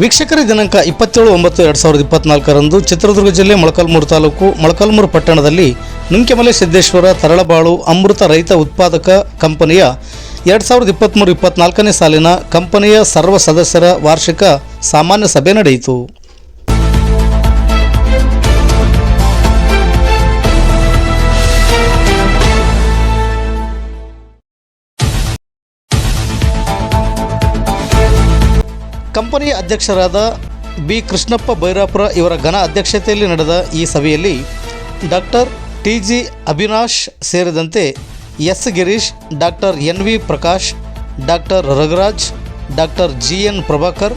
ವೀಕ್ಷಕರ ದಿನಾಂಕ ಇಪ್ಪತ್ತೇಳು ಒಂಬತ್ತು ಎರಡು ಸಾವಿರದ ಇಪ್ಪತ್ನಾಲ್ಕರಂದು ಚಿತ್ರದುರ್ಗ ಜಿಲ್ಲೆ ಮೊಳಕಾಲ್ಮೂರು ತಾಲೂಕು ಮೊಳಕಾಲ್ಮೂರು ಪಟ್ಟಣದಲ್ಲಿ ನುಂಕೆಮಲೆ ಸಿದ್ದೇಶ್ವರ ತರಳಬಾಳು ಅಮೃತ ರೈತ ಉತ್ಪಾದಕ ಕಂಪನಿಯ ಎರಡು ಸಾವಿರದ ಇಪ್ಪತ್ತ್ಮೂರು ಇಪ್ಪತ್ನಾಲ್ಕನೇ ಸಾಲಿನ ಕಂಪನಿಯ ಸರ್ವ ಸದಸ್ಯರ ವಾರ್ಷಿಕ ಸಾಮಾನ್ಯ ಸಭೆ ನಡೆಯಿತು. ಕಂಪನಿಯ ಅಧ್ಯಕ್ಷರಾದ ಬಿ ಕೃಷ್ಣಪ್ಪ ಬೈರಾಪುರ ಇವರ ಘನ ಅಧ್ಯಕ್ಷತೆಯಲ್ಲಿ ನಡೆದ ಈ ಸಭೆಯಲ್ಲಿ ಡಾಕ್ಟರ್ ಟಿ ಜಿ ಅವಿನಾಶ್ ಸೇರಿದಂತೆ S Girish, doctor N V Prakash, doctor Raghuraj, doctor G N Prabhakar,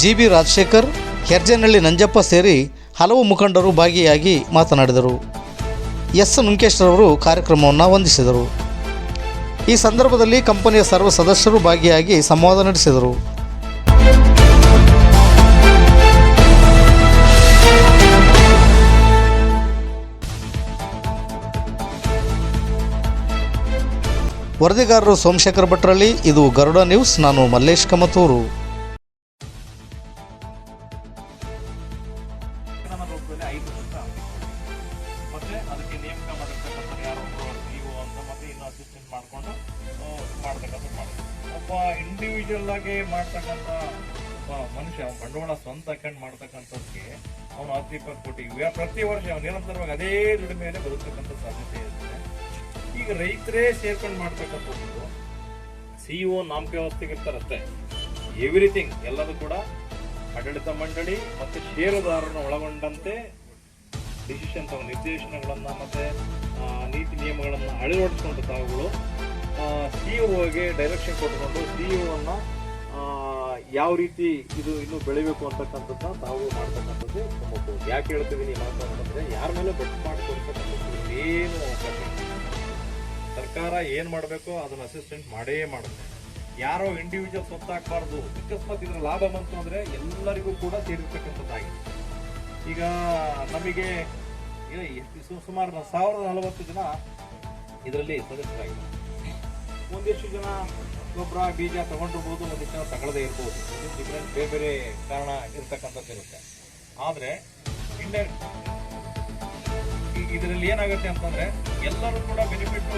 G B Rajashekhar, Herjanahalli Nanjappa ಸೇರಿ ಹಲವು ಮುಖಂಡರು ಭಾಗಿಯಾಗಿ ಮಾತನಾಡಿದರು. ಎಸ್ ನುಂಕೇಶ್ರವರು ಕಾರ್ಯಕ್ರಮವನ್ನು ವಂದಿಸಿದರು. ಈ ಸಂದರ್ಭದಲ್ಲಿ ಕಂಪನಿಯ ಸರ್ವ ಸದಸ್ಯರು ಭಾಗಿಯಾಗಿ ಸಂವಾದ ನಡೆಸಿದರು. ವರದಿಗಾರರು ಸೋಮಶೇಖರ್ ಭಟ್ರಳ್ಳಿ, ಇದು ಗರುಡ ನ್ಯೂಸ್, ನಾನು ಮಲ್ಲೇಶ್ ಕಮತೂರು. ಅದಕ್ಕೆ ಇನ್ನು ಅಸಿಸ್ಟೆಂಟ್ ಒಬ್ಬ ಇಂಡಿವಿಜುವಲ್ ಆಗಿ ಮಾಡ್ತಕ್ಕಂಥ ಒಬ್ಬ ಮನುಷ್ಯ ಬಂಡವಾಳ ಸ್ವಂತ ಹಾಕೊಂಡು ಮಾಡ್ತಕ್ಕಂಥದ್ದಕ್ಕೆ ಅವನು ಹತ್ತು ಇಪ್ಪತ್ತು ಕೋಟಿ ಪ್ರತಿ ವರ್ಷ ನಿರಂತರವಾಗಿ ಅದೇ ದುಡಿಮೆಯಲ್ಲಿ ಬದುಕ್ತಕ್ಕಂಥ ಸಾಧ್ಯತೆ ಇರುತ್ತೆ ಈಗ ರೈತರೇ ಸೇರ್ಕೊಂಡು ಮಾಡ್ತಕ್ಕಂಥದ್ದು ಸಿಇಒ ನಾಮಕ ವ್ಯವಸ್ಥೆಗೆ ಎವ್ರಿಥಿಂಗ್ ಎಲ್ಲದೂ ಕೂಡ ಆಡಳಿತ ಮಂಡಳಿ ಮತ್ತು ಷೇರುದಾರರನ್ನು ಒಳಗೊಂಡಂತೆ ಡಿಸಿಷನ್ ತಗೊಂಡು ನಿರ್ದೇಶನಗಳನ್ನು ಮತ್ತು ನೀತಿ ನಿಯಮಗಳನ್ನು ಅಳವಡಿಸಿಕೊಂಡು ತಾವುಗಳು ಸಿಇಒಗೆ ಡೈರೆಕ್ಷನ್ ಕೊಟ್ಟುಕೊಂಡು ಅನ್ನು ಯಾವ ರೀತಿ ಇದು ಇನ್ನೂ ಬೆಳಿಬೇಕು ಅಂತಕ್ಕಂಥದ್ದನ್ನ ತಾವು ಮಾಡ್ತಕ್ಕಂಥದ್ದು ಯಾಕೆ ಹೇಳ್ತೀವಿ ನೀವು ಮಾತಾಡೋದಂದ್ರೆ ಯಾರ ಮೇಲೆ ಬೆಟ್ ಮಾಡಿಕೊಡ್ತಕ್ಕಂಥದ್ದು ಏನು ಅವಕಾಶ. ಸರ್ಕಾರ ಏನ್ ಮಾಡಬೇಕು ಅದನ್ನ ಅಸಿಸ್ಟೆಂಟ್ ಮಾಡೇ ಮಾಡುತ್ತೆ. ಯಾರೋ ಇಂಡಿವಿಜುವಲ್ ಸ್ವತ್ತಾಗಬಾರ್ದು ಅಕಸ್ಮಾತ್ ಇದ್ರ ಲಾಭ ಬಂತು ಅಂದ್ರೆ ಎಲ್ಲರಿಗೂ ಕೂಡ ಸೇರಿರ್ತಕ್ಕಂಥದ್ದಾಗಿದೆ. ಈಗ ನಮಗೆ ಸುಮಾರು ಸಾವಿರದ ನಲವತ್ತು ಜನ ಇದರಲ್ಲಿ ಸದಸ್ಯರಾಗಿದೆ ಒಂದಿಷ್ಟು ಜನ ಗೊಬ್ಬರ, ಬೀಜ ತಗೊಂಡಿರ್ಬೋದು ಒಂದಿಷ್ಟು ಜನ ತಗೊಳ್ಳದೇ ಇರ್ಬೋದು. ಡಿಫ್ರೆಂಟ್ ಬೇರೆ ಬೇರೆ ಕಾರಣ ಇರ್ತಕ್ಕಂಥದ್ದು ಇರುತ್ತೆ. ಆದ್ರೆ ಇಂಡೈರೆಕ್ಟ್ ಇದರಲ್ಲಿ ಏನಾಗುತ್ತೆ ಅಂತಂದ್ರೆ ಎಲ್ಲರೂ ಕೂಡ ಬೆನಿಫಿಟ್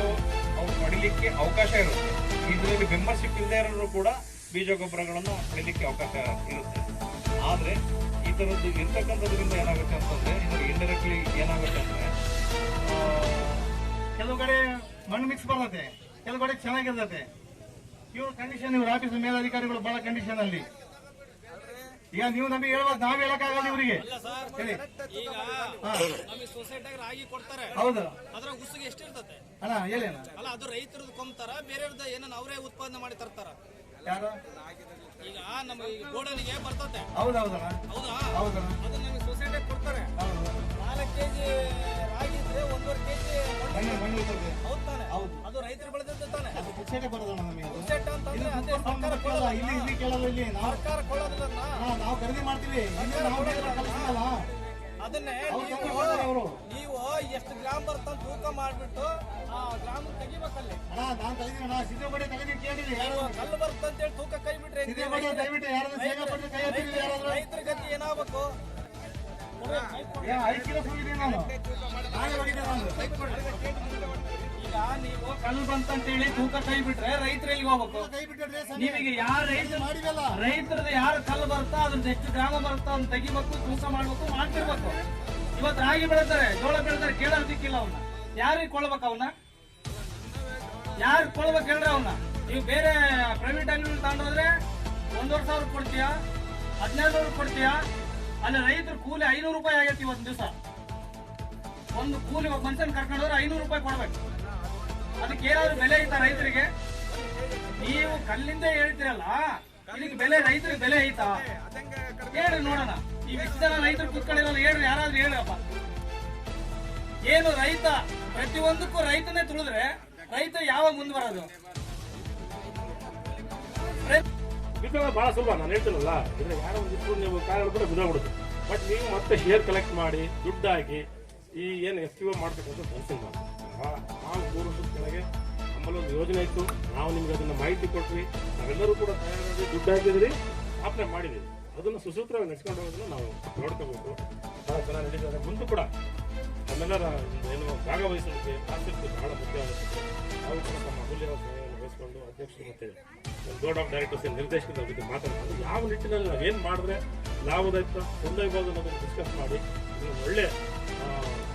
ಅವ್ರು ಪಡಿಲಿಕ್ಕೆ ಅವಕಾಶ ಇರುತ್ತೆ. ಇದರಲ್ಲಿ ಮೆಂಬರ್ಶಿಪ್ ಇಲ್ಲದೆ ಇರೋರು ಕೂಡ ಬೀಜ ಗೊಬ್ಬರಗಳನ್ನು ಪಡಿಲಿಕ್ಕೆ ಅವಕಾಶ ಇರುತ್ತೆ. ಆದರೆ ಈ ಥರದ್ದು ಇರ್ತಕ್ಕಂಥದ್ರಿಂದ ಏನಾಗುತ್ತೆ ಅಂತಂದರೆ ಇದರಲ್ಲಿ ಇಂಡೈರೆಕ್ಟ್ಲಿ ಏನಾಗುತ್ತೆ ಅಂದರೆ ಕೆಲವು ಕಡೆ ಮಣ್ಣು ಮಿಕ್ಸ್ ಬರ್ತದೆ, ಕೆಲವು ಕಡೆ ಚೆನ್ನಾಗಿರ್ತದೆ. ಇವ್ರ ಕಂಡೀಷನ್ ಇವ್ರ ಆಫೀಸ್ ಮೇಲಧಿಕಾರಿಗಳು ಬಹಳ ಕಂಡೀಷನ್ ಅಲ್ಲಿ. ಈಗ ನೀವು ನಮಗೆ ಹೇಳ್ಬೋದು ನಾವ್ ಹೇಳಕ್ಕಾಗಲ್ಲ ಇವರಿಗೆ. ಹೇಳಿ ಈಗ ಹಾ, ನಮಗೆ ಸೊಸೈಟಿಯಾಗ ರಾಗಿ ಕೊಡ್ತಾರೆ. ಹೌದು. ಅದ್ರ ಉಸಿಗೆ ಎಷ್ಟಿರ್ತತೆ? ಅಣ್ಣ ಹೇಳಿ ಅಣ್ಣ. ಅಲ್ಲ ಅದು ರೈತರದ್ದು ಕೊಂಬ್ತಾರ ಬೇರೆಯವ್ರದ್ದು ಏನನ್ನ ಅವರೇ ಉತ್ಪಾದನೆ ಮಾಡಿ ತರ್ತಾರ. ಯಾರು? ಈಗ ನಮಗೆ ಗೋಡನಿಗೆ ಬರ್ತತೆ. ಹೌದಾ? ಹೌದು ಅದು ನಮಗೆ ಸೊಸೈಟಿಗೆ ಕೊಡ್ತಾರೆ. ಹೌದು ನಾಲ್ಕು ಕೆಜಿ ರಾಗಿ ಇದ್ರೆ ಒಂದೂವರೆ ಕೆಜಿ ತಾನೆ. ಹೌದು. ಅದು ರೈತರು ಪುಕ್ಸಟೆ ಬರೋದಣ್ಣ ನಮಗೆ ಅದು. ಸೆಟ್ ಅಂತಂದ್ರೆ ಅದೇ ಸರ್ಕಾರ ಇಲ್ಲಿ ಇಲ್ಲಿ ಇಲ್ಲಿ ಕೇಳಲ್ಲ ಇಲ್ಲಿ ನಾವು ಸರ್ಕಾರ ಕೊಡೋದಿಲ್ಲ ನಾವು ಖರೀದಿ ಮಾಡ್ತೀವಿ. ಇಲ್ಲಿ ನಾವು ಬೇರೆ ಕಳ್ಸಲ್ಲ ಅದನ್ನೇ ನೀವು- ಅವರು. ನೀವು ಎಷ್ಟು ಗ್ರಾಮ್ ಬರ್ತಂತ ತೂಕ ಮಾಡ್ಬಿಟ್ಟು ಆ ಗ್ರಾಮ್ ತೆಗಿಬೇಕಲ್ಲಿ. ಅಣ್ಣ ನಾನು ತೆಗೆದಿನಿ ಅಣ್ಣ. ಸಿದ್ದಪಡಿ ತೆಗೆದಿನಿ ಕೇಳಿರಿ ಯಾರು ಕಲ್ಲು ಬರ್ತಂತೇಳಿ ತೂಕ ಕೈ ಬಿಟ್ರೆ ಹೆಂಗೆ? ಸಿದ್ದಪಡಿ ದಯವಿಟ್ಟು ಯಾರಾದ್ರೂ ಪಟ್ಟು ಕೈ ಯಾರಾದ್ರೂ? ರೈತರ ಗತಿ ಏನಾಗಬೇಕು? ಐದು ಕಿಲೋ ಹೋಗಿದ್ದೀನಿ ನಾನು. ನಾನೇ ಹೋಗಿದ್ದೆ ನಾನು ಈಗ ನೀವು ಕಲ್ಲು ಬಂತಂತೇಳಿ ತೂಕ ಕೈ ಬಿಟ್ರೆ ರೈತರು ಎಲ್ಲಿಗೆ ಹೋಗ್ಬೇಕು? ಕೈ ಬಿಟ್ಟಿದ್ರೆ ನಿಮಗೆ ಯಾರ ರೈತ ಮಾಡಿದಲ್ಲ. ರೈತರದ್ದು ಯಾರು ಕಲ್ಲು ಬರುತ್ತಾ ಅದ್ರದ್ದು ಎಷ್ಟು ಗ್ರಾಮ ಬರುತ್ತಾ ಅಂತ ತೆಗಿಬೇಕು ತೂಕ ಮಾಡ್ಬೇಕು ಮಾಡ್ತಿರ್ಬೇಕು. ಇವತ್ತು ರಾಗಿ ಬೆಳಿತಾರೆ ಜೋಳ ಬೆಳಿತಾರೆ ಕೇಳೋದಕ್ಕಿಲ್ಲ ಅವನ್ನ ಯಾರಿಗೆ ಕೊಳ್ಬೇಕು ಅವನ್ನ ಯಾರು ಕೊಳ್ಬೇಕು ಹೇಳ್ರಿ ಅವನ್ನ ನೀವು ಬೇರೆ ಪ್ರೈವೇಟ್ ಅಂಗಡಿ ತಗೊಂಡೋದ್ರೆ ಒಂದೂವರೆ ಸಾವಿರ ಕೊಡ್ತೀಯಾ? ಹದಿನೈದು ಸಾವಿರ ಕೊಡ್ತೀಯಾ? ಅಲ್ಲಿ ರೈತರು ಕೂಲಿ ಐನೂರು ರೂಪಾಯಿ ಆಗೈತಿ ಇವತ್ತು ದಿವಸ. ಒಂದು ಕೂಲಿ ಒಬ್ಬ ಮನುಷ್ಯನ ಕರ್ಕೊಂಡ್ರೆ ಹೋದ್ರೆ ಐನೂರು ರೂಪಾಯಿ ಕೊಡ್ಬೇಕು. ಅದಕ್ಕೆ ಏನಾದ್ರು ಬೆಲೆ ಐತಾ ರೈತರಿಗೆ? ನೀವು ಕಲ್ಲಿಂದ ಹೇಳ್ತೀರಲ್ಲ, ಇದಕ್ಕೆ ಬೆಲೆ ರೈತರಿಗೆ ಬೆಲೆ ಐತಾ? ಹೇಳ್ರಿ ನೋಡೋಣ. ಈ ಇಷ್ಟು ರೈತರು ಕುತ್ಕೊಂಡಿರಲ್ಲ ಹೇಳ್ರಿ, ಯಾರಾದ್ರೂ ಹೇಳ್ರಪ್ಪ. ಏನು ರೈತ, ಪ್ರತಿಯೊಂದಕ್ಕೂ ರೈತನೇ ತುಳಿದ್ರೆ ರೈತ ಯಾವಾಗ ಮುಂದೆ ಬರೋದು? ಬಿದ್ದೋಗೋದು ಬಹಳ ಸುಲಭ, ನಾನು ಹೇಳ್ತೀನಲ್ಲ. ಇದ್ರೆ ಯಾರೋ ಒಂದಿಷ್ಟು ನೀವು ಕಾರ್ ಹೇಳ್ಬಿಟ್ಟು ಬಿದ್ದೋಗ್ಬಿಡುತ್ತೆ ಬಟ್ ನೀವು ಮತ್ತೆ ಶೇರ್ ಕಲೆಕ್ಟ್ ಮಾಡಿ ದುಡ್ಡು ಹಾಕಿ ಈ ಏನು ಎಸ್ ಟಿ ಓ ಮಾಡ್ತಕ್ಕಂಥ ಕೆಲಸ ನಾವು ಮೂರು ಕೆಳಗೆ. ನಮ್ಮಲ್ಲಿ ಒಂದು ಯೋಜನೆ ಇತ್ತು. ನಾವು ನಿಮ್ಗೆ ಅದನ್ನ ಮಾಹಿತಿ ಕೊಟ್ವಿ. ನಾವೆಲ್ಲರೂ ಕೂಡ ತಯಾರಾಗಿ ದುಡ್ಡು ಹಾಕಿದ್ರಿ ಸ್ಥಾಪನೆ ಮಾಡಿದ್ವಿ ಅದನ್ನು ಸುಸೂತ್ರವಾಗಿ ನಡೆಸ್ಕೊಂಡು ಹೋಗೋದನ್ನ ನಾವು ನೋಡ್ಕೋಬೇಕು. ಭಾಳ ಚೆನ್ನಾಗಿ ನಡೀತದೆ ಮುಂದೆ ಕೂಡ ನಮ್ಮೆಲ್ಲರ ಏನು ಭಾಗವಹಿಸಲಿಕ್ಕೆ ಆಸಕ್ತಿ ಬಹಳ ಮುಖ್ಯವಾಗುತ್ತೆ ನಾವು ಕೂಡ ತಮ್ಮ ಅಮೂಲ್ಯವಾದ ಸಹಾಯವನ್ನು ವಹಿಸಿಕೊಂಡು ಅಧ್ಯಕ್ಷರು ಮತ್ತೆ ಬೋರ್ಡ್ ಆಫ್ ಡೈರೆಕ್ಟರ್ಸ್ ನಿರ್ದೇಶಕರ ಬಗ್ಗೆ ಮಾತಾಡ್ತಾರೆ ಯಾವ ನಿಟ್ಟಿನಲ್ಲಿ ನಾವು ಏನು ಮಾಡಿದ್ರೆ ಲಾಭದಾಯಿತ ಕೊಂಡೊಯ್ಬೋದು ಅನ್ನೋದನ್ನು ಡಿಸ್ಕಸ್ ಮಾಡಿ ಒಳ್ಳೆ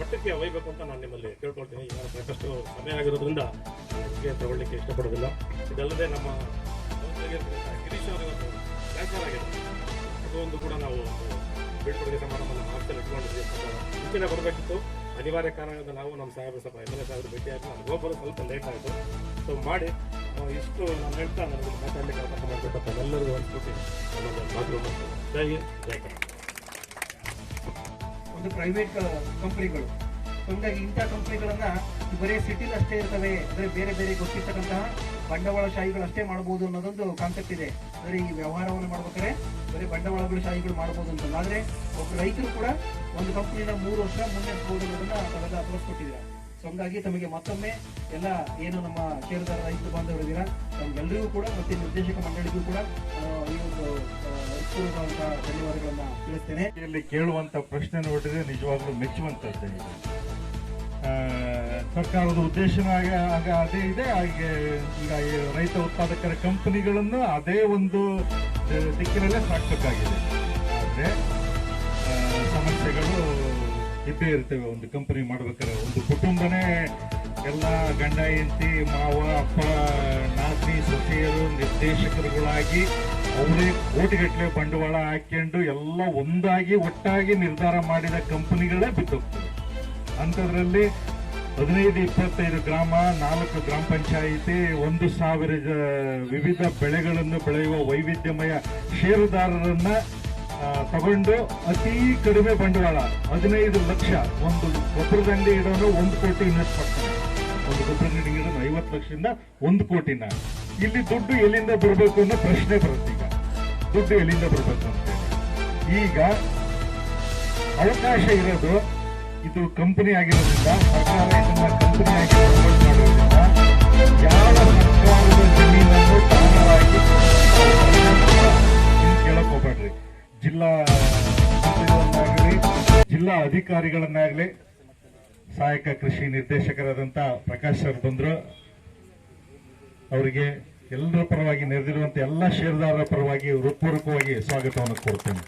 ಮಟ್ಟಕ್ಕೆ ಒಯ್ಯಬೇಕು ಅಂತ ನಾನು ನಿಮ್ಮಲ್ಲಿ ಕೇಳ್ಕೊಳ್ತೀನಿ. ಈಗ ಸಾಕಷ್ಟು ಸಮಯ ಆಗಿರೋದ್ರಿಂದ ನಾನು ತಗೊಳ್ಳಿಕ್ಕೆ ಇಷ್ಟಪಡೋದಿಲ್ಲ. ಇದಲ್ಲದೆ ನಮ್ಮ ಗಿರೀಶ್ ಅವರು ಇವತ್ತು ಟ್ರಾನ್ಸ್ಫರ್ ಆಗಿದೆ. ಅದು ಒಂದು ಕೂಡ ನಾವು ಬೀಳ್ಕೊಡುಗೆ ಸಮಾರಂಭವನ್ನು ಮಾರ್ಚಲ್ಲಿ ಇಟ್ಕೊಂಡಿದ್ವಿ ಮುಂಚೆನೆ ಬರಬೇಕಿತ್ತು. ಅನಿವಾರ್ಯ ಕಾರಣದಿಂದ ನಾವು ನಮ್ಮ ಸಾಹೇಬ್ರು ಸ್ವಲ್ಪ ಎಂ ಎಲ್ ಎ ಸಾಹೇಬರು ಭೇಟಿಯಾಗಿ ನಾನು ಹೋಗೋದು ಸ್ವಲ್ಪ ಲೇಟ್ ಆಯಿತು. ಸೊ ಮಾಡಿ ಇಷ್ಟು ನಾನು ಹೇಳ್ತಾ ನನಗೆ ಮಾತಾಡಲಿಕ್ಕೆ ಅವಕಾಶ ಮಾಡಿಕೊಟ್ಟಪ್ಪ ಎಲ್ಲರಿಗೂ ಮಾತು ಮಾಡ್ತೀನಿ ಜೈ ಜೈ ಒಂದು ಪ್ರೈವೇಟ್ ಕಂಪನಿಗಳು ಹಂಗಾಗಿ ಇಂಥ ಕಂಪ್ನಿಗಳನ್ನು ಬರೀ ಸಿಟಿಲ್ ಅಷ್ಟೇ ಇರ್ತವೆ ಅಂದರೆ ಬೇರೆ ಬೇರೆ ಗೊತ್ತಿರ್ತಕ್ಕಂತಹ ಬಂಡವಾಳಶಾಹಿಗಳು ಅಷ್ಟೇ ಮಾಡಬಹುದು ಅನ್ನೋದೊಂದು ಕಾನ್ಸೆಪ್ಟ್ ಇದೆ. ಅಂದ್ರೆ ಈ ವ್ಯವಹಾರವನ್ನು ಮಾಡ್ಬೇಕಾದ್ರೆ ಬರೀ ಬಂಡವಾಳಗಳು ಶಾಹಿಗಳು ಮಾಡಬಹುದು ಅಂತ. ಆದರೆ ಒಬ್ಬ ರೈತರು ಕೂಡ ಒಂದು ಕಂಪ್ನಿನ ಮೂರು ವರ್ಷ ಮುನ್ನಡೆಸಬಹುದು ಅನ್ನೋದನ್ನ ತಾವೆಲ್ಲ ತೋರಿಸ್ಕೊಟ್ಟಿದ್ದೀರಾ. ಸೊ ಹಂಗಾಗಿ ತಮಗೆ ಮತ್ತೊಮ್ಮೆ ಎಲ್ಲ ಏನು ನಮ್ಮ ಷೇರುದಾರ ರೈತ ಬಾಂಧವರಿದ್ದೀರಾ ತಮ್ಗೆಲ್ಲರಿಗೂ ಕೂಡ ಮತ್ತೆ ನಿರ್ದೇಶಕ ಮಂಡಳಿಗೂ ಕೂಡ ಈ ಒಂದು ಇಲ್ಲಿ ಕೇಳುವಂತ ಪ್ರಶ್ನೆ ನೋಡಿದ್ರೆ ನಿಜವಾಗ್ಲೂ ಆ, ಸರ್ಕಾರದ ಉದ್ದೇಶನ ಅದೇ ಇದೆ. ಹಾಗೆ ಈಗ ರೈತ ಉತ್ಪಾದಕರ ಕಂಪನಿಗಳನ್ನು ಅದೇ ಒಂದು ದಿಕ್ಕಿನಲ್ಲೇ ಸಾಕ್ಬೇಕಾಗಿದೆ. ಆದ್ರೆ ಸಮಸ್ಯೆಗಳು ಇದ್ದೇ ಇರ್ತವೆ. ಒಂದು ಕಂಪನಿ ಮಾಡ್ಬೇಕಾದ್ರೆ ಒಂದು ಕುಟುಂಬನೇ ಎಲ್ಲ ಗಂಡ ಹೆಂಡತಿ ಮಾವ ಅಪ್ಪ ನಾತಿ ಸೊಸೆಯರು ನಿರ್ದೇಶಕರುಗಳಾಗಿ ಅವರೇ ಕೋಟಿಗಟ್ಟಲೆ ಬಂಡವಾಳ ಹಾಕೊಂಡು ಎಲ್ಲ ಒಂದಾಗಿ ಒಟ್ಟಾಗಿ ನಿರ್ಧಾರ ಮಾಡಿದ ಕಂಪನಿಗಳೇ ಬಿದ್ದೋಗ್ತವೆ. ಅಂಥದ್ರಲ್ಲಿ ಹದಿನೈದು, ಇಪ್ಪತ್ತೈದು ಗ್ರಾಮ, ನಾಲ್ಕು ಗ್ರಾಮ ಪಂಚಾಯಿತಿ, ಒಂದು ಸಾವಿರ ವಿವಿಧ ಬೆಳೆಗಳನ್ನು ಬೆಳೆಯುವ ವೈವಿಧ್ಯಮಯ ಷೇರುದಾರರನ್ನ ತಗೊಂಡು ಅತಿ ಕಡಿಮೆ ಬಂಡವಾಳ, ಹದಿನೈದು ಲಕ್ಷ ಒಂದು ಗೊಬ್ಬರದಂಗಡಿ ಇಡೋನು ಒಂದು ಕೋಟಿ ಇನ್ವೆಸ್ಟ್ ಮಾಡ್ತಾರೆ ಒಂದು ಗೊಬ್ಬರ ಇಡೋದು ಐವತ್ತು ಲಕ್ಷದಿಂದ ಒಂದು ಕೋಟಿನ. ಇಲ್ಲಿ ದುಡ್ಡು ಎಲ್ಲಿಂದ ಬರಬೇಕು ಅನ್ನೋ ಪ್ರಶ್ನೆ ಬರುತ್ತೆ. ದುಡ್ಡು ಎಲ್ಲಿಂದ ಬರಬೇಕು ಅಂತ ಈಗ ಅವಕಾಶ ಇರೋದು ಇದು ಕಂಪನಿ ಆಗಿರೋದ್ರಿಂದ, ಸರ್ಕಾರ ಇದನ್ನ ಕಂಪನಿ ಆಗಿ ಪ್ರಮೋಟ್ ಮಾಡೋದ್ರಿಂದ ಯಾವ ಸರ್ಕಾರದ ಜಮೀನನ್ನು ಜಿಲ್ಲಾ ಜಿಲ್ಲಾ ಅಧಿಕಾರಿಗಳನ್ನಾಗಲಿ ಸಹಾಯಕ ಕೃಷಿ ನಿರ್ದೇಶಕರಾದಂತ ಪ್ರಕಾಶ್ ಸರ್ ಬಂದ್ರು. ಅವರಿಗೆ ಎಲ್ಲರ ಪರವಾಗಿ ನೆರೆದಿರುವಂತ ಎಲ್ಲ ಷೇರುದಾರರ ಪರವಾಗಿ ಹೃತ್ಪೂರ್ವಕವಾಗಿ ಸ್ವಾಗತವನ್ನು ಕೊಡ್ತೇನೆ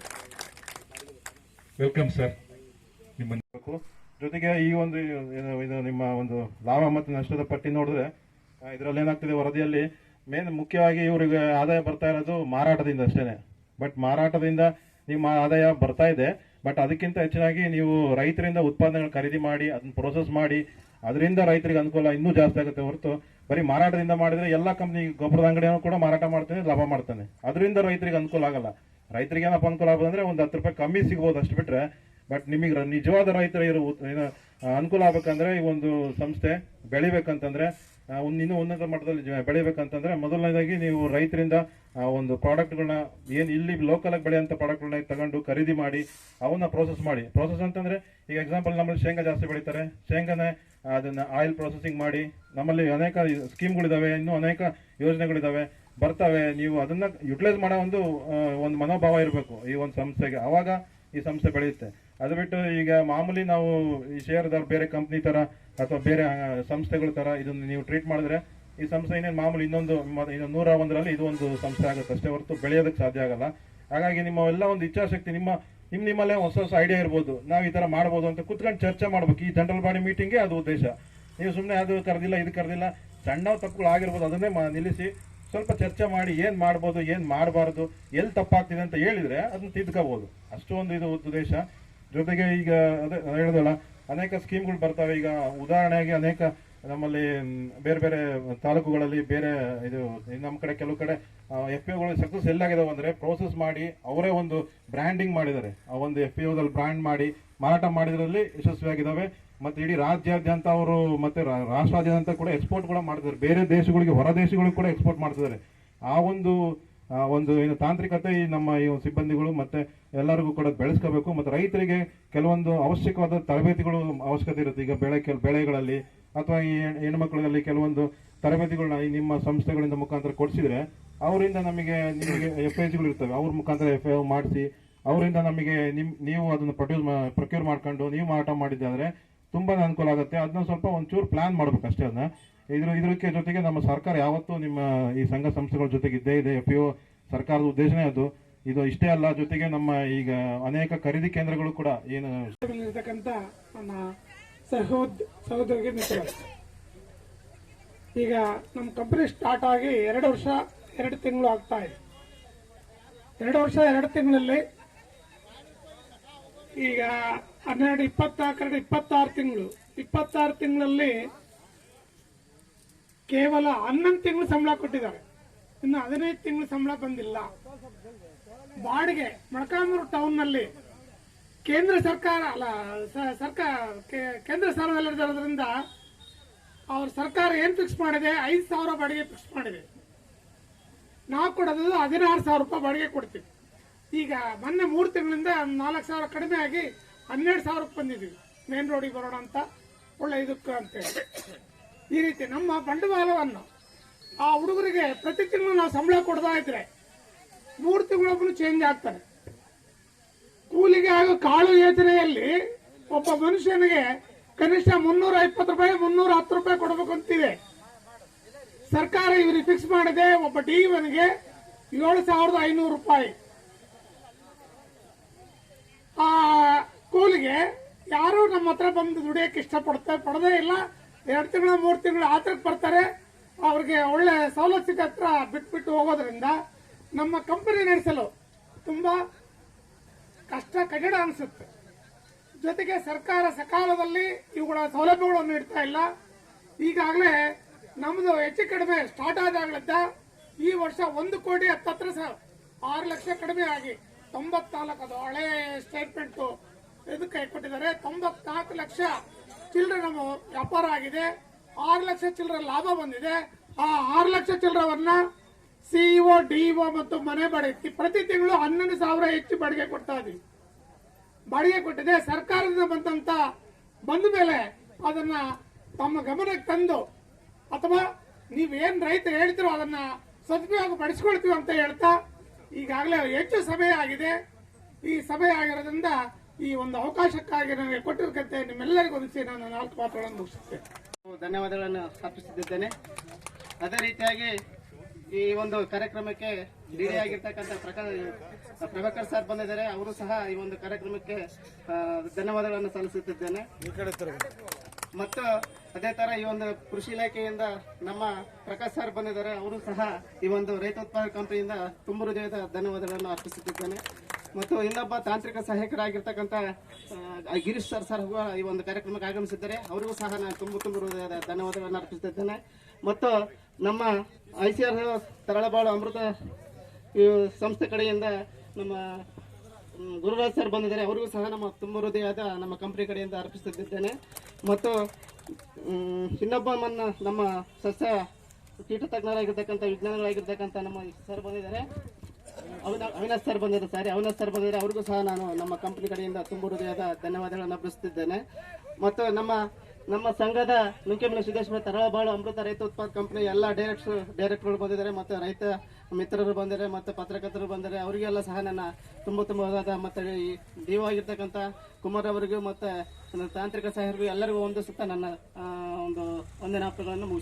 ವೆಲ್ಕಮ್ ಸರ್ ನಿಮ್ಮ ಜೊತೆಗೆ ಈ ಒಂದು ಇದು ನಿಮ್ಮ ಒಂದು ಲಾಭ ಮತ್ತು ನಷ್ಟದ ಪಟ್ಟಿ ನೋಡಿದ್ರೆ ಇದರಲ್ಲಿ ಏನಾಗ್ತಿದೆ, ವರದಿಯಲ್ಲಿ ಮೇನ್ ಮುಖ್ಯವಾಗಿ ಇವರಿಗೆ ಆದಾಯ ಬರ್ತಾ ಇರೋದು ಮಾರಾಟದಿಂದ ಅಷ್ಟೇನೆ. ಬಟ್ ಮಾರಾಟದಿಂದ ನಿಮ್ಮ ಆದಾಯ ಬರ್ತಾ ಇದೆ. ಬಟ್ ಅದಕ್ಕಿಂತ ಹೆಚ್ಚಾಗಿ ನೀವು ರೈತರಿಂದ ಉತ್ಪಾದನೆಗಳು ಖರೀದಿ ಮಾಡಿ, ಅದನ್ನ ಪ್ರೋಸೆಸ್ ಮಾಡಿ, ಅದರಿಂದ ರೈತರಿಗೆ ಅನುಕೂಲ ಇನ್ನೂ ಜಾಸ್ತಿ ಆಗುತ್ತೆ ಹೊರತು ಬರೀ ಮಾರಾಟದಿಂದ ಮಾಡಿದ್ರೆ ಎಲ್ಲ ಕಂಪ್ನಿ ಗೊಬ್ಬರದ ಅಂಗಡಿಯನ್ನು ಕೂಡ ಮಾರಾಟ ಮಾಡ್ತಾನೆ, ಲಾಭ ಮಾಡ್ತಾನೆ. ಅದರಿಂದ ರೈತರಿಗೆ ಅನುಕೂಲ ಆಗಲ್ಲ. ರೈತರಿಗೆ ಏನಪ್ಪ ಅನುಕೂಲ ಆಗ್ಬೋದು ಅಂದ್ರೆ ಒಂದು ಹತ್ತು ರೂಪಾಯಿ ಕಮ್ಮಿ ಸಿಗ್ಬೋದು ಅಷ್ಟು ಬಿಟ್ರೆ ಬಟ್ ನಿಮಗೆ ನಿಜವಾದ ರೈತರ ಇರುವ ಅನುಕೂಲ ಆಗ್ಬೇಕಂದ್ರೆ ಈ ಒಂದು ಸಂಸ್ಥೆ ಬೆಳಿಬೇಕಂತಂದ್ರೆ ಒಂದು ಇನ್ನೂ ಉನ್ನತ ಮಟ್ಟದಲ್ಲಿ ಬೆಳಿಬೇಕಂತಂದರೆ ಮೊದಲನೇದಾಗಿ ನೀವು ರೈತರಿಂದ ಆ, ಒಂದು ಪ್ರಾಡಕ್ಟ್ಗಳನ್ನ ಏನು ಇಲ್ಲಿ ಲೋಕಲಾಗಿ ಆಗಿ ಬೆಳೆಯುವಂಥ ಪ್ರಾಡಕ್ಟ್ಗಳನ್ನ ತಗೊಂಡು ಖರೀದಿ ಮಾಡಿ ಅವನ್ನ ಪ್ರೋಸೆಸ್ ಮಾಡಿ. ಪ್ರೋಸೆಸ್ ಅಂತಂದ್ರೆ ಈಗ ಎಕ್ಸಾಂಪಲ್ ನಮ್ಮಲ್ಲಿ ಶೇಂಗಾ ಜಾಸ್ತಿ ಬೆಳೀತಾರೆ. ಶೇಂಗಾನೇ ಅದನ್ನ ಆಯಿಲ್ ಪ್ರೋಸೆಸಿಂಗ್ ಮಾಡಿ ನಮ್ಮಲ್ಲಿ ಅನೇಕ ಸ್ಕೀಮ್ಗಳಿದಾವೆ ಇನ್ನೂ ಅನೇಕ ಯೋಜನೆಗಳಿದಾವೆ ಬರ್ತವೆ. ನೀವು ಅದನ್ನ ಯುಟಿಲೈಸ್ ಮಾಡೋ ಒಂದು ಒಂದು ಮನೋಭಾವ ಇರಬೇಕು ಈ ಒಂದು ಸಂಸ್ಥೆಗೆ. ಅವಾಗ ಈ ಸಂಸ್ಥೆ ಬೆಳೆಯುತ್ತೆ. ಅದು ಬಿಟ್ಟು ಈಗ ಮಾಮೂಲಿ ನಾವು ಈ ಶೇರ್ದಾರ್ ಬೇರೆ ಕಂಪ್ನಿ ತರ ಅಥವಾ ಬೇರೆ ಸಂಸ್ಥೆಗಳ ತರ ಇದನ್ನ ನೀವು ಟ್ರೀಟ್ ಮಾಡಿದ್ರೆ ಈ ಸಂಸ್ಥೆ ಏನೇನು ಮಾಮೂಲಿ ಇನ್ನೊಂದು ನೂರ ಒಂದರಲ್ಲಿ ಇದು ಒಂದು ಸಂಸ್ಥೆ ಆಗುತ್ತೆ. ಅಷ್ಟೇ ಹೊರತು ಬೆಳೆಯೋದಕ್ಕೆ ಸಾಧ್ಯ ಆಗಲ್ಲ. ಹಾಗಾಗಿ ನಿಮ್ಮ ಎಲ್ಲ ಒಂದು ಇಚ್ಛಾಶಕ್ತಿ, ನಿಮ್ಮ, ನಿಮ್ ನಿಮ್ಮಲ್ಲೇ ಹೊಸ ಹೊಸ ಐಡಿಯಾ ಇರ್ಬೋದು. ನಾವು ಈ ತರ ಮಾಡ್ಬೋದು ಅಂತ ಕುತ್ಕೊಂಡು ಚರ್ಚೆ ಮಾಡ್ಬೇಕು. ಈ ಜನರಲ್ ಬಾಡಿ ಮೀಟಿಂಗ್ಗೆ ಅದು ಉದ್ದೇಶ. ನೀವು ಸುಮ್ಮನೆ ಅದು ಕರೆದಿಲ್ಲ, ಇದು ಕರೆದಿಲ್ಲ ಸಣ್ಣ ತಪ್ಪುಗಳು ಆಗಿರ್ಬೋದು. ಅದನ್ನೇ ನಿಲ್ಲಿಸಿ ಸ್ವಲ್ಪ ಚರ್ಚೆ ಮಾಡಿ ಏನು ಮಾಡ್ಬೋದು, ಏನು ಮಾಡಬಾರ್ದು ಎಲ್ಲಿ ತಪ್ಪಾಗ್ತಿದೆ ಅಂತ ಹೇಳಿದ್ರೆ ಅದನ್ನ ತಿದ್ಕೋಬೋದು. ಅಷ್ಟೊಂದು ಇದು ಉದ್ದೇಶ. ಜೊತೆಗೆ ಈಗ ಅದೇ ಹೇಳಿದಲ್ಲ, ಅನೇಕ ಸ್ಕೀಮ್ಗಳು ಬರ್ತವೆ. ಈಗ ಉದಾಹರಣೆಗೆ ಅನೇಕ ನಮ್ಮಲ್ಲಿ ಬೇರೆ ಬೇರೆ ತಾಲೂಕುಗಳಲ್ಲಿ ಬೇರೆ ಇದು, ನಮ್ಮ ಕಡೆ ಕೆಲವು ಕಡೆ ಎಫ್ ಪಿ ಒಗಳು ಸಕ್ಸಸ್ ಎಲ್ಲಾಗಿದಾವೆ ಅಂದರೆ ಪ್ರೋಸೆಸ್ ಮಾಡಿ ಅವರೇ ಒಂದು ಬ್ರ್ಯಾಂಡಿಂಗ್ ಮಾಡಿದ್ದಾರೆ. ಆ ಒಂದು ಎಫ್ ಪಿ ಒದಲ್ಲಿ ಬ್ರ್ಯಾಂಡ್ ಮಾಡಿ ಮಾರಾಟ ಮಾಡಿದ್ರಲ್ಲಿ ಯಶಸ್ವಿಯಾಗಿದ್ದಾವೆ ಮತ್ತೆ ಇಡೀ ರಾಜ್ಯಾದ್ಯಂತ ಅವರು ಮತ್ತೆ ರಾಷ್ಟ್ರಾದ್ಯಂತ ಕೂಡ ಎಕ್ಸ್ಪೋರ್ಟ್ ಕೂಡ ಮಾಡ್ತಿದ್ದಾರೆ. ಬೇರೆ ದೇಶಗಳಿಗೆ, ಹೊರ ದೇಶಗಳಿಗೆ ಕೂಡ ಎಕ್ಸ್ಪೋರ್ಟ್ ಮಾಡ್ತಿದ್ದಾರೆ. ಆ ಒಂದು ಒಂದು ಏನು ತಾಂತ್ರಿಕತೆ ಈ ನಮ್ಮ ಈ ಸಿಬ್ಬಂದಿಗಳು ಮತ್ತೆ ಎಲ್ಲರಿಗೂ ಕೂಡ ಬೆಳೆಸ್ಕೋಬೇಕು. ಮತ್ತೆ ರೈತರಿಗೆ ಕೆಲವೊಂದು ಅವಶ್ಯಕವಾದ ತರಬೇತಿಗಳು ಅವಶ್ಯಕತೆ ಇರುತ್ತೆ. ಈಗ ಬೆಳೆ ಕೆಲ, ಬೆಳೆಗಳಲ್ಲಿ ಅಥವಾ ಈ ಹೆಣ್- ಹೆಣ್ಮಕ್ಳಲ್ಲಿ ಕೆಲವೊಂದು ತರಬೇತಿಗಳನ್ನ ಈ ನಿಮ್ಮ ಸಂಸ್ಥೆಗಳಿಂದ ಮುಖಾಂತರ ಕೊಡಿಸಿದ್ರೆ ಅವರಿಂದ ನಮಗೆ ನಿಮಗೆ ಎಫ್ಗಳು ಇರ್ತವೆ. ಅವ್ರ ಮುಖಾಂತರ ಎಫ್ ಐ ಮಾಡಿಸಿ ಅವರಿಂದ ನಮಗೆ ನಿಮ್, ನೀವು ಅದನ್ನು ಪ್ರೊಡ್ಯೂಸ್ ಪ್ರೊಕ್ಯೂರ್ ಮಾಡ್ಕೊಂಡು ನೀವು ಮಾರಾಟ ಮಾಡಿದ್ದಾದ್ರೆ ತುಂಬಾ ಅನುಕೂಲ ಆಗುತ್ತೆ. ಅದನ್ನ ಸ್ವಲ್ಪ ಒಂಚೂರು ಪ್ಲಾನ್ ಮಾಡ್ಬೇಕು ಅಷ್ಟೇ ಅದನ್ನ ಇದ್ರ ಇದಕ್ಕೆ ಜೊತೆಗೆ ನಮ್ಮ ಸರ್ಕಾರ ಯಾವತ್ತೂ ನಿಮ್ಮ ಈ ಸಂಘ ಸಂಸ್ಥೆಗಳ ಜೊತೆಗೆ ಇದ್ದೇ ಇದೆ ಎಫ್ ಸರ್ಕಾರದ ಉದ್ದೇಶನೇ ಅದು. ಇದು ಇಷ್ಟೇ ಅಲ್ಲ, ಜೊತೆಗೆ ನಮ್ಮ ಈಗ ಅನೇಕ ಖರೀದಿ ಕೇಂದ್ರಗಳು ಕೂಡ ಏನು ನನ್ನ ಸಹೋದ್, ಸಹೋದರಿಗೆ ಈಗ ನಮ್ಮ ಕಂಪನಿ ಸ್ಟಾರ್ಟ್ ಆಗಿ ಎರಡು ವರ್ಷ, ಎರಡು ತಿಂಗಳು ಆಗ್ತಾ ಇದೆ. ಎರಡು ವರ್ಷ, ಎರಡು ತಿಂಗಳಲ್ಲಿ ಈಗ ಹನ್ನೆರಡು ಇಪ್ಪತ್ನಾಲ್ಕರಲ್ಲಿ ಇಪ್ಪತ್ತಾರು ತಿಂಗಳು. ಇಪ್ಪತ್ತಾರು ತಿಂಗಳಲ್ಲಿ ಕೇವಲ ಹನ್ನೊಂದು ತಿಂಗಳು ಸಂಬಳ ಕೊಟ್ಟಿದ್ದಾರೆ. ಇನ್ನು ಹದಿನೈದು ತಿಂಗಳು ಸಂಬಳ ಬಂದಿಲ್ಲ. ಬಾಡಿಗೆ ಮೊಳಕಾಮೂರು ಟೌನ್ನಲ್ಲಿ ಕೇಂದ್ರ ಸರ್ಕಾರ ಅಲ್ಲ ಸರ್ಕಾರ ಕೇಂದ್ರ ಸ್ಥಾನದಲ್ಲಿರೋದ್ರಿಂದ ಅವ್ರ ಸರ್ಕಾರ ಏನ್ ಫಿಕ್ಸ್ ಮಾಡಿದೆ? ಐದು ಸಾವಿರ ಬಾಡಿಗೆ ಫಿಕ್ಸ್ ಮಾಡಿದೆ. ನಾವು ಕೊಡೋದು ಹದಿನಾರು ಸಾವಿರ ರೂಪಾಯಿ ಬಾಡಿಗೆ ಕೊಡ್ತೀವಿ. ಈಗ ಮೊನ್ನೆ ಮೂರು ತಿಂಗಳಿಂದ ನಾಲ್ಕು ಸಾವಿರ ಕಡಿಮೆ ಆಗಿ ಹನ್ನೆರಡು ಸಾವಿರಕ್ಕೆ ಬಂದಿದ್ದೀವಿ. ಮೇನ್ ರೋಡಿಗೆ ಬರೋಣ ಅಂತ, ಒಳ್ಳೆ ಇದಕ್ಕೆ ಅಂತೇಳಿ ಈ ರೀತಿ ನಮ್ಮ ಬಂಡವಾಳವನ್ನು ಆ ಹುಡುಗರಿಗೆ ಪ್ರತಿ ತಿಂಗಳು ನಾವು ಸಂಬಳ ಕೊಡ್ತಾ ಇದ್ರೆ ಮೂರು ತಿಂಗಳೊಬ್ಬನು ಚೇಂಜ್ ಆಗ್ತಾರೆ. ಕೂಲಿಗೆ ಹಾಗೂ ಕಾಳು ಯೋಜನೆಯಲ್ಲಿ ಒಬ್ಬ ಮನುಷ್ಯನಿಗೆ ಕನಿಷ್ಠ ಮುನ್ನೂರ ಇಪ್ಪತ್ತು ರೂಪಾಯಿ, ಮುನ್ನೂರ ಹತ್ತು ರೂಪಾಯಿ ಕೊಡಬೇಕು ಅಂತಿದೆ. ಸರ್ಕಾರ ಇವ್ರಿಗೆ ಫಿಕ್ಸ್ ಮಾಡಿದೆ, ಒಬ್ಬ ಡಿ ಗೆ ಏಳು ಸಾವಿರದ ಐನೂರು ರೂಪಾಯಿ. ಆ ಕೂಲಿಗೆ ಯಾರು ನಮ್ಮ ಹತ್ರ ಬಂದು ದುಡಿಯಕ್ಕೆ ಇಷ್ಟಪಡ್ತಾರೆ ಪಡದೇ ಇಲ್ಲ. ಎರಡು ತಿಂಗಳು, ಮೂರು ತಿಂಗಳು ಆತಕ್ಕೆ ಬರ್ತಾರೆ ಅವ್ರಿಗೆ ಒಳ್ಳೆ ಸವಲತ್ತು ಸಿಕ್ಕ ಹತ್ರ ಬಿಟ್ಬಿಟ್ಟು ಹೋಗೋದ್ರಿಂದ ನಮ್ಮ ಕಂಪನಿ ನಡೆಸಲು ತುಂಬಾ ಕಷ್ಟ, ಕಠಿಣ ಅನಿಸುತ್ತೆ. ಜೊತೆಗೆ ಸರ್ಕಾರ ಸಕಾಲದಲ್ಲಿ ಇವುಗಳ ಸೌಲಭ್ಯಗಳನ್ನು ನೀಡ್ತಾ ಇಲ್ಲ. ಈಗಾಗಲೇ ನಮ್ಮದು ಹೆಚ್ಚು ಕಡಿಮೆ ಸ್ಟಾರ್ಟ್ ಆದಾಗಲಿದ್ದ ಈ ವರ್ಷ ಒಂದು ಕೋಟಿ ಹತ್ತತ್ರ ಆರು ಲಕ್ಷ ಕಡಿಮೆ ಆಗಿ ತೊಂಬತ್ನಾಲ್ಕು, ಅದು ಹಳೆ ಸ್ಟೇಟ್ಮೆಂಟ್ ಇದಕ್ಕೆ ಕೊಟ್ಟಿದ್ದಾರೆ ತೊಂಬತ್ನಾಲ್ಕು ಲಕ್ಷ ಚಿಲ್ಲರೆ ನಮ್ಮ ವ್ಯಾಪಾರ ಆಗಿದೆ. ಆರು ಲಕ್ಷ ಚಿಲ್ಲರೆ ಲಾಭ ಬಂದಿದೆ. ಆ ಆರು ಲಕ್ಷ ಚಿಲ್ಲರವನ್ನ ಸಿಇಒ ಡಿಇಒ ಮತ್ತು ಮನೆ ಬಾಡಿಗೆ ಪ್ರತಿ ತಿಂಗಳು ಹನ್ನೊಂದು ಸಾವಿರ ಹೆಚ್ಚು ಬಾಡಿಗೆ ಕೊಡ್ತಾ ಇದ್ದೀವಿ ಬಾಡಿಗೆ ಕೊಟ್ಟಿದೆ. ಸರ್ಕಾರದಿಂದ ಬಂದಂತ ಬಂದ ಮೇಲೆ ಅದನ್ನ ತಮ್ಮ ಗಮನಕ್ಕೆ ತಂದು ಅಥವಾ ನೀವೇನ್ ರೈತರು ಹೇಳ್ತಿರೋ ಅದನ್ನ ಸದುಪಯೋಗ ಪಡಿಸ್ಕೊಳ್ತೀವಿ ಅಂತ ಹೇಳ್ತಾ ಈಗಾಗಲೇ ಹೆಚ್ಚು ಸಭೆ ಆಗಿದೆ. ಈ ಸಭೆ ಆಗಿರೋದ್ರಿಂದ ಈ ಒಂದು ಅವಕಾಶಕ್ಕಾಗಿ ನನಗೆ ಕೊಟ್ಟಿರ್ಕಂತೆ ನಿಮ್ಮೆಲ್ಲರಿಗೂ ಹೊಂದಿಸಿ ನಾನು ನಾಲ್ಕು ಮಾತುಗಳನ್ನು ಮುಗಿಸುತ್ತೇನೆ. ಧನ್ಯವಾದಗಳನ್ನು ಸ್ಥಾಪಿಸುತ್ತಿದ್ದೇನೆ ಅದೇ ರೀತಿಯಾಗಿ ಈ ಒಂದು ಕಾರ್ಯಕ್ರಮಕ್ಕೆ ಡಿಡಿ ಆಗಿರ್ತಕ್ಕಂಥ ಪ್ರಕಾಶ್ ಪ್ರಭಾಕರ್ ಸರ್ ಬಂದಿದ್ದಾರೆ. ಅವರು ಸಹ ಈ ಒಂದು ಕಾರ್ಯಕ್ರಮಕ್ಕೆ ಧನ್ಯವಾದಗಳನ್ನು ಸಲ್ಲಿಸುತ್ತಿದ್ದೇನೆ. ಮತ್ತು ಅದೇ ತರ ಈ ಒಂದು ಕೃಷಿ ಇಲಾಖೆಯಿಂದ ನಮ್ಮ ಪ್ರಕಾಶ್ ಸರ್ ಬಂದಿದ್ದಾರೆ. ಅವರು ಸಹ ಈ ಒಂದು ರೈತ ಉತ್ಪಾದಕ ಕಂಪನಿಯಿಂದ ತುಂಬ ಹೃದಯದ ಧನ್ಯವಾದಗಳನ್ನು ಅರ್ಪಿಸುತ್ತಿದ್ದೇನೆ. ಮತ್ತು ಇನ್ನೊಬ್ಬ ತಾಂತ್ರಿಕ ಸಹಾಯಕರಾಗಿರ್ತಕ್ಕಂಥ ಗಿರೀಶ್ ಸರ್ ಸರ್ ಈ ಒಂದು ಕಾರ್ಯಕ್ರಮಕ್ಕೆ ಆಗಮಿಸಿದ್ದಾರೆ. ಅವರಿಗೂ ಸಹ ನಾನು ತುಂಬ ತುಂಬ ಧನ್ಯವಾದಗಳನ್ನು ಅರ್ಪಿಸುತ್ತಿದ್ದೇನೆ. ಮತ್ತು ನಮ್ಮ ಐ ಸಿ ಆರ್ ತರಳಬಾಳು ಅಮೃತ ಸಂಸ್ಥೆ ಕಡೆಯಿಂದ ನಮ್ಮ ಗುರುರಾಜ್ ಸರ್ ಬಂದಿದ್ದಾರೆ. ಅವರಿಗೂ ಸಹ ನಮ್ಮ ತುಂಬ ಹೃದಯದ ನಮ್ಮ ಕಂಪ್ನಿ ಕಡೆಯಿಂದ ಅರ್ಪಿಸುತ್ತಿದ್ದೇನೆ. ಮತ್ತು ಇನ್ನೊಬ್ಬ ಮನ್ನ ನಮ್ಮ ಸಸ್ಯ ಕೀಟ ತಜ್ಞರಾಗಿರ್ತಕ್ಕಂಥ ವಿಜ್ಞಾನಿಗಳಾಗಿರ್ತಕ್ಕಂಥ ನಮ್ಮ ಸರ್ ಬಂದಿದ್ದಾರೆ. ಅವಿನಾಶ್ ಸರ್ ಬಂದಿದ್ದಾರೆ ಸರ್. ಅವಿನಾಶ್ ಸರ್ ಬಂದಿದ್ದಾರೆ. ಅವ್ರಿಗೂ ಸಹ ನಾನು ನಮ್ಮ ಕಂಪನಿ ಕಡೆಯಿಂದ ತುಂಬ ಹೃದಯದ ಧನ್ಯವಾದಗಳನ್ನು ಅರ್ಪಿಸುತ್ತಿದ್ದೇನೆ ಮತ್ತು ನಮ್ಮ ನಮ್ಮ ಸಂಘದ ನುಂಕೆಮನೆ ಸಿದ್ದೇಶ್ವರ ತರಳಬಾಳು ಅಮೃತ ರೈತ ಉತ್ಪಾದ ಕಂಪನಿ ಎಲ್ಲ ಡೈರೆಕ್ಟರ್ ಡೈರೆಕ್ಟರ್ಗಳು ಬಂದಿದ್ದಾರೆ ಮತ್ತು ರೈತ ಮಿತ್ರರು ಬಂದಿದ್ದಾರೆ ಮತ್ತು ಪತ್ರಕರ್ತರು ಬಂದಿದ್ದಾರೆ. ಅವರಿಗೆಲ್ಲ ಸಹ ನನ್ನ ತುಂಬ ತುಂಬವಾದ ಮತ್ತು ಈ ಡಿಒ ಆಗಿರ್ತಕ್ಕಂಥ ಕುಮಾರ್ ಅವರಿಗೂ ಮತ್ತು ತಾಂತ್ರಿಕ ಸಹಾಯರಿಗೂ ಎಲ್ಲರಿಗೂ ಒಂದು ಸುತ್ತ ನನ್ನ ಒಂದು ವಂದನಾಪಗಳನ್ನು ಮುಗಿಸಿ